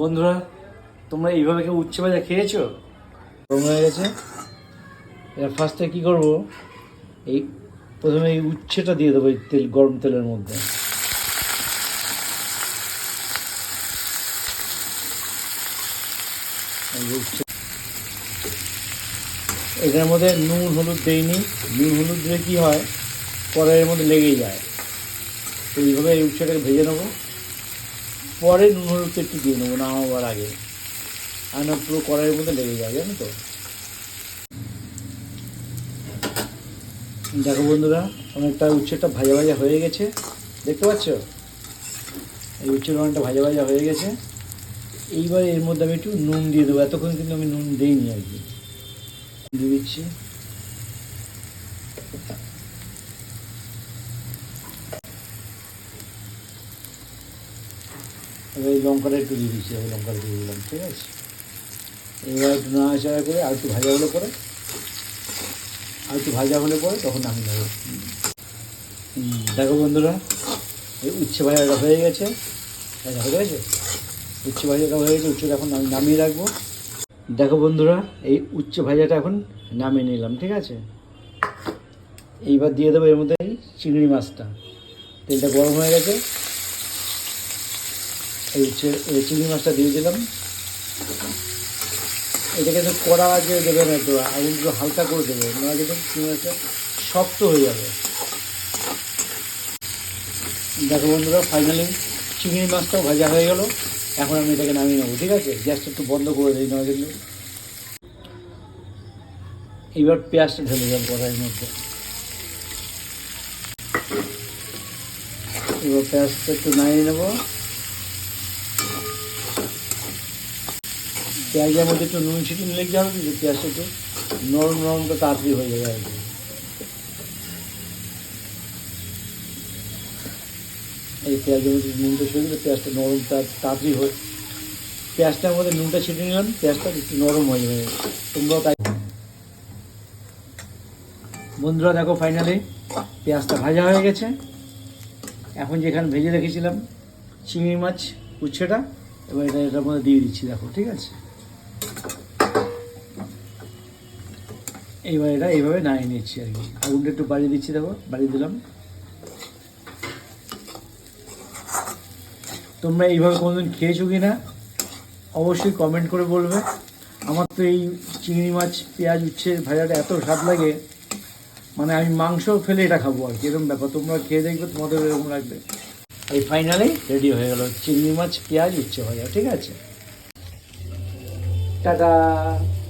বন্ধুরা, তোমরা এইভাবে কেউ উচ্ছে ভাজা খেয়েছো? গরম হয়ে গেছে। এবার ফার্স্টে কী করব? এই প্রথমে এই উচ্ছেটা দিয়ে দেবো এই তেল, গরম তেলের মধ্যে। এটার মধ্যে নুন, হলুদ দেইনি নুন, হলুদ দিলে কী হয়? কড়াইয়ের মধ্যে লেগেই যায়। তো এইভাবে এই উচ্ছেটাকে ভেজে নেব। পরে নুন হলুদ একটু দিয়ে নেব না হওয়ার আগে। আর না, পুরো কড়াইয়ের মধ্যে লেগে যায় জানো তো। দেখো বন্ধুরা, অনেকটা উচ্ছেটা ভাজা ভাজা হয়ে গেছে। দেখতে পাচ্ছ? এই উচ্ছের অনেকটা ভাজা ভাজা হয়ে গেছে। এইবার এর মধ্যে আমি একটু নুন দিয়ে দেবো। এতক্ষণ কিন্তু আমি নুন দিইনি আর কি। দিয়ে দিচ্ছি। এবার এই লঙ্কাটা একটু দিয়ে দিচ্ছি আমি লঙ্কাটা দিয়ে দিলাম ঠিক আছে? এবার একটু না নাড়াচাড়া করে আর একটু ভাজা হলে পরে আর একটু ভাজা হলে পরে তখন নামিয়ে নেব। দেখো বন্ধুরা এই উচ্ছে ভাজাটা হয়ে গেছে। দেখো, হয়ে গেছে উচ্ছে ভাজাটা হয়ে গেছে উচ্ছেটা এখন আমি নামিয়ে রাখব। দেখো বন্ধুরা এই উচ্ছে ভাজাটা এখন নামিয়ে নিলাম ঠিক আছে? এইবার দিয়ে দেবো এর মধ্যে চিংড়ি মাছটা। তেলটা গরম হয়ে গেছে। এই চিংড়ি মাছটা দিয়ে দিলাম। এটাকে তো কড়া যে দেবে না তো আগুনগুলো হালকা করে দেবে না কিন্তু চিংড়ি মাছটা শক্ত হয়ে যাবে। দেখো বন্ধুরা ফাইনালি চিংড়ি মাছটাও ভাজা হয়ে গেল। এখন আমি এটাকে নামিয়ে নেব, ঠিক আছে? গ্যাসটা একটু বন্ধ করে দিই নয় কিন্তু এইবার পেঁয়াজটা ঢেলে দেবো কড়াইয়ের মধ্যে। এবার পেঁয়াজটা একটু নামিয়ে নেব। পেঁয়াজের মধ্যে একটু নুন ছিটিয়ে নিলে কি হবে যে পেঁয়াজটা একটু নরম নরমটা তাড়াতাড়ি হয়ে যাবে আর কি। এই পেঁয়াজের মধ্যে নুনটা ছিটিয়ে দিলে পেঁয়াজটা নরম তাড়াতাড়ি হয় পেঁয়াজটার মধ্যে নুনটা ছিটিয়ে নিলাম, পেঁয়াজটা একটু নরম হয়ে যাবে। তোমরাও তাই বন্ধুরা, দেখো ফাইনালি পেঁয়াজটা ভাজা হয়ে গেছে। এখন যেখানে ভেজে রেখেছিলাম, চিংড়ি মাছ, উচ্ছেটা, এবার এটা এটার মধ্যে দিয়ে দিচ্ছি, দেখো, ঠিক আছে? এইবার এটা এইভাবে নামিয়ে নিচ্ছি আর কি। আগুনটা একটু বাড়িয়ে দিচ্ছি, দেখো, বাড়িয়ে দিলাম। তোমরা এইভাবে কোনোদিন খেয়েছো কি না অবশ্যই কমেন্ট করে বলবে। আমার তো এই চিংড়ি মাছ, পেঁয়াজ উচ্ছে ভাজাটা এত স্বাদ লাগে মানে আমি মাংস ফেলে এটা খাব আর কি। এরকম ব্যাপার। তোমরা খেয়ে দেখবে, তোমাদের এরকম লাগবে। এই ফাইনালি রেডি হয়ে গেল চিংড়ি মাছ, পেঁয়াজ, উচ্ছে ভাজা, ঠিক আছে? 哒哒。